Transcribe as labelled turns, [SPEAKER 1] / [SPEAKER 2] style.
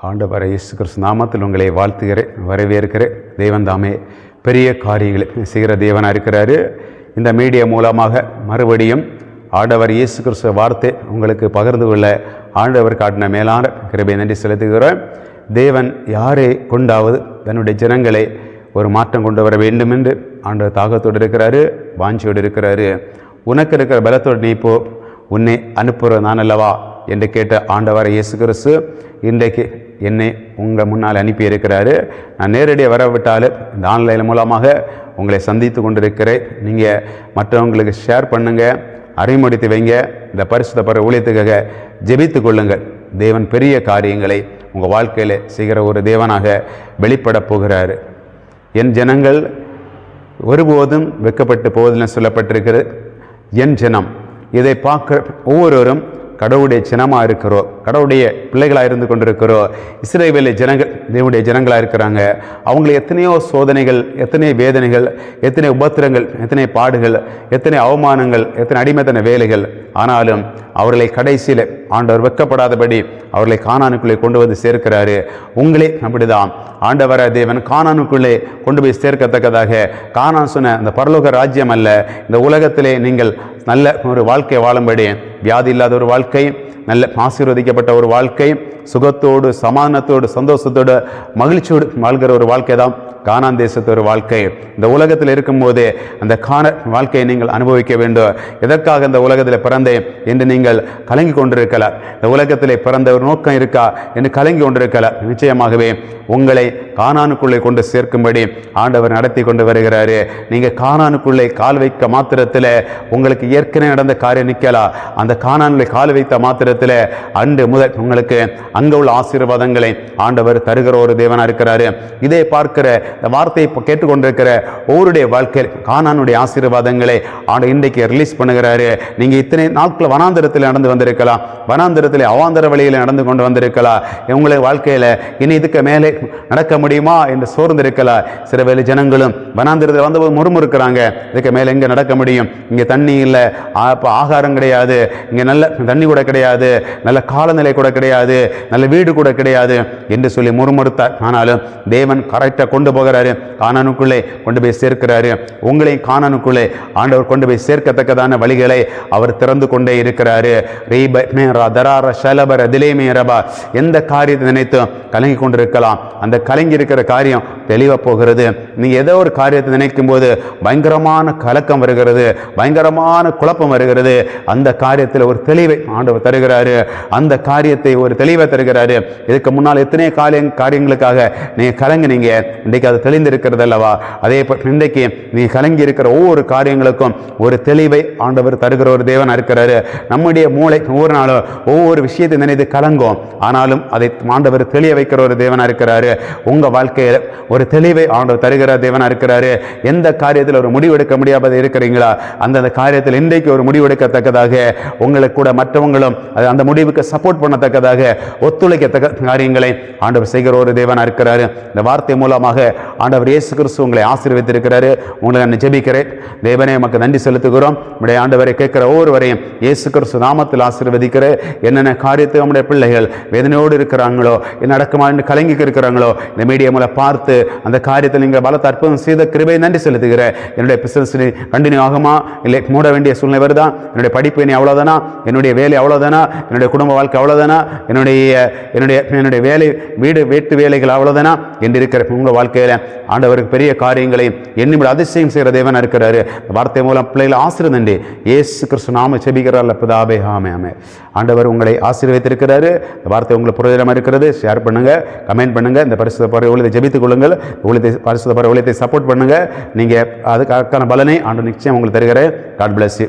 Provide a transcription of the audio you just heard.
[SPEAKER 1] ஆண்டவரை இயேசு கிறிஸ்து நாமத்தில் உங்களை வாழ்த்துகிறேன் வரவேற்கிறேன். தேவன் தாமே பெரிய காரியங்களை செய்கிற தேவனாக இருக்கிறாரு. இந்த மீடியா மூலமாக மறுபடியும் ஆண்டவர் இயேசு கிறிஸ்துவ வார்த்தை உங்களுக்கு பகிர்ந்து கொள்ள ஆண்டவர் காட்டின மேலான கிருபை நன்றி செலுத்துகிறேன் தேவன் யாரை கொண்டாவது தன்னுடைய ஜனங்களை ஒரு மாற்றம் கொண்டு வர வேண்டும் என்று ஆண்டவர் தாகத்தோடு இருக்கிறாரு வாஞ்சியோடு இருக்கிறாரு. உனக்கு இருக்கிற பலத்தோடு நீ போ உன்னை அனுப்புகிற நான் அல்லவா? என்று கேட்ட ஆண்டவர் இயேசு கிறிஸ்து இன்றைக்கு என்னை உங்கள் முன்னால் அனுப்பி இருக்கிறாரு நான் நேரடியாக வரவிட்டாலும் இந்த ஆன்லைன் மூலமாக உங்களை சந்தித்து கொண்டிருக்கிறேன். நீங்கள் மற்றவங்களுக்கு ஷேர் பண்ணுங்கள் அறிமுடித்து வைங்க. இந்த பரிசுத்த பர ஊழியத்துக்காக ஜெபித்து கொள்ளுங்கள். தேவன் பெரிய காரியங்களை உங்கள் வாழ்க்கையில் செய்கிற ஒரு தேவனாக வெளிப்படப் போகிறாரு. என் ஜனங்கள் ஒருபோதும் வெக்கப்பட்டு போவதில் சொல்லப்பட்டிருக்கிறது. என் ஜனம் இதை பார்க்குற ஒவ்வொருவரும் கடவுளுடைய ஜனமாக இருக்கிறோம். கடவுளுடைய பிள்ளைகளாக இருந்து கொண்டிருக்கிறோம். இஸ்ரேவேலி ஜனங்கள் தேவனுடைய ஜனங்களாக இருக்கிறாங்க. அவங்களுக்கு எத்தனையோ சோதனைகள் எத்தனை வேதனைகள் எத்தனை உபத்திரங்கள் எத்தனை பாடுகள் எத்தனை அவமானங்கள் எத்தனை அடிமைத்தன வேலைகள். ஆனாலும் அவர்களை கடைசியில் ஆண்டவர் வெக்கப்படாதபடி அவர்களை காணானுக்குள்ளே கொண்டு வந்து சேர்க்கிறாரு. உங்களே அப்படிதான். ஆண்டவர தேவன் காணானுக்குள்ளே கொண்டு போய் சேர்க்கத்தக்கதாக. காணான் சொன்ன அந்த பரலோக ராஜ்யம் அல்ல. இந்த உலகத்திலே நீங்கள் நல்ல ஒரு வாழ்க்கை வாழும்படி வியாதி இல்லாத ஒரு வாழ்க்கை நல்ல ஆசீர்வதிக்கப்பட்ட ஒரு வாழ்க்கை சுகத்தோடு சமாதானத்தோடு சந்தோஷத்தோடு மகிழ்ச்சியோடு வாழ்கிற ஒரு வாழ்க்கை தான் கானான் தேசத்து ஒரு வாழ்க்கை. இந்த உலகத்தில் இருக்கும்போதே அந்த காண வாழ்க்கையை நீங்கள் அனுபவிக்க வேண்டும். எதற்காக இந்த உலகத்தில் பிறந்தேன் என்று நீங்கள் கலங்கி கொண்டிருக்கலாம். இந்த உலகத்தில் பிறந்த ஒரு நோக்கம் இருக்கா என்று கலங்கி கொண்டிருக்கலாம். நிச்சயமாகவே உங்களை காணானுக்குள்ளே கொண்டு சேர்க்கும்படி ஆண்டவர் நடத்தி கொண்டு வருகிறாரு. நீங்கள் காணானுக்குள்ளே கால் வைக்க மாத்திரத்தில் உங்களுக்கு ஏற்கனவே நடந்த காரியம் நிற்கலாம் அந்த காணானுக்குள்ளே கால் வைத்த மாத்திரத்தில் அன்று முதல் உங்களுக்கு அங்கே உள்ள ஆசீர்வாதங்களை ஆண்டவர் தருகிற ஒரு தேவனாக இருக்கிறாரு. இதை பார்க்கிற இந்த வார்த்தையை இப்போ கேட்டுக்கொண்டிருக்கிற ஒவ்வொருடைய வாழ்க்கையில் காணானுடைய ஆசீர்வாதங்களை ஆண்டு இன்றைக்கு ரிலீஸ் பண்ணுகிறாரு. நீங்கள் இத்தனை நாட்கள் வனாந்திரத்தில் நடந்து வந்திருக்கலாம். வனாந்திரத்தில் அவாந்தர வழியில் நடந்து கொண்டு வந்திருக்கலாம். உங்களை வாழ்க்கையில் இனி இதுக்கு மேலே நடக்க முடியுமா என்று சோர்ந்திருக்கலாம். சில வேலை ஜனங்களும் வனாந்திரத்தில் வந்தபோது முறுமுறுக்கிறாங்க. இதுக்கு மேலே எங்கே நடக்க முடியும்? இங்கே தண்ணி இல்லை. இப்போ ஆகாரம் கிடையாது. இங்கே நல்ல தண்ணி கூட கிடையாது. நல்ல காலநிலை கூட கிடையாது. நல்ல வீடு கூட கிடையாது என்று சொல்லி முறுமுறுத்தார். ஆனாலும் தேவன் கரெக்டாக கொண்டு போக போகிறாரு காணானுக்குள்ளே கொண்டு போய் சேர்க்கிறாரு. உங்களையும் காணனுக்குள்ளே ஆண்டவர் கொண்டு போய் சேர்க்கத்தக்கதான வழிகளை அவர் திறந்து கொண்டே இருக்கிறாரு. ரீபேரா தரார ஷலபர திலேமே ரபா. எந்த காரியத்தை நினைத்தும் கலங்கி கொண்டிருக்கலாம். அந்த கலங்கி இருக்கிற காரியம் தெளிவாக போகிறது. நீங்கள் ஏதோ ஒரு காரியத்தை நினைக்கும் போது பயங்கரமான கலக்கம் வருகிறது. பயங்கரமான குழப்பம் வருகிறது. அந்த காரியத்தில் ஒரு தெளிவை ஆண்டவர் தருகிறாரு. அந்த காரியத்தை ஒரு தெளிவை தருகிறாரு. இதுக்கு முன்னால் எத்தனை காரிய காரியங்களுக்காக நீங்கள் கலங்குனீங்க. இன்றைக்கு அது இருக்கிறது அல்லவா அதே இன்றைக்கு நீ கலங்கி இருக்கிற ஒவ்வொரு காரியங்களுக்கும் ஒரு தெளிவை ஆண்டவர் தருகிற ஒரு தேவன் இருக்கிறாரு. நம்முடைய மூளை ஒவ்வொரு நாளும் ஒவ்வொரு விஷயத்தை நினைத்து கலங்கும். ஆனாலும் அதை ஆண்டவர் தெளிய வைக்கிற ஒரு தேவனாக இருக்கிறாரு. உங்கள் வாழ்க்கையில் ஒரு தெளிவை ஆண்டவர் தருகிற தேவனாக இருக்கிறாரு. எந்த காரியத்தில் ஒரு முடிவெடுக்க முடியாமல் இருக்கிறீங்களா? அந்தந்த காரியத்தில் இன்றைக்கு ஒரு முடிவெடுக்கத்தக்கதாக உங்களுக்கு கூட மற்றவங்களும் அது அந்த முடிவுக்கு சப்போர்ட் பண்ணத்தக்கதாக ஒத்துழைக்கத்தக்க காரியங்களை ஆண்டவர் செய்கிற ஒரு தேவனாக இருக்கிறாரு. இந்த வார்த்தை மூலமாக ஆண்டவர் இயேசு கிறிஸ்து உங்களை ஆசீர்வதித்திருக்கிறாரு. உங்களை நான் ஜெபிக்கிறேன். தேவனே நமக்கு நன்றி செலுத்துகிறோம். நம்முடைய ஆண்டவரை கேட்கிற ஒவ்வொருவரையும் இயேசு கிறிஸ்து நாமத்தில் ஆசீர்வதிக்கிற. என்னென்ன காரியத்தை நம்முடைய பிள்ளைகள் வேதனையோடு இருக்கிறாங்களோ என்ன நடக்குமா என்று கலங்கி இருக்கிறாங்களோ இந்த மீடியா மூலம் பார்த்து அந்த காரியத்தில் நீங்கள் பலத்த அற்புதம் செய்த கிருபை நன்றி செலுத்துகிறேன் என்னுடைய பிசினஸ் கண்டினியூ ஆகுமா? இல்லை மூட வேண்டிய சூழ்நிலை வருதா? என்னுடைய படிப்பு இனி அவ்வளோதானா என்னுடைய வேலை அவ்வளோதானா என்னுடைய குடும்ப வாழ்க்கை அவ்வளோதானா என்னுடைய என்னுடைய என்னுடைய வேலை வீடு வீட்டு வேலைகள் அவ்வளோதானா என்று இருக்கிற உங்கள் வாழ்க்கையில் ஆண்டவருக்கு பெரிய காரியங்களை என்னும் அதிசயம் செய்கிற தேவன் இருக்கிறாரு. வார்த்தை மூலம் பிள்ளைகளை ஆசீர்வதண்டி ஏசு கிறிஸ்து நாம செபிக்கிறார் பிதாபே ஆமே ஆமே ஆண்டவர் உங்களை ஆசீர்வதித்திருக்கிறாரு. இந்த வார்த்தை உங்களுக்கு புரோஜனமாக இருக்கிறது ஷேர் பண்ணுங்கள் கமெண்ட் பண்ணுங்கள் இந்த பரிசுத்த பறவை ஊழியத்தை ஜெபித்துக் கொள்ளுங்கள். ஊழியத்தை பரிசுத்த பறவை ஊழியத்தை சப்போர்ட் பண்ணுங்கள் நீங்கள் அதுக்கான பலனை ஆண்டு நிச்சயம் உங்களுக்கு தருகிறேன் காட் பிளஸ்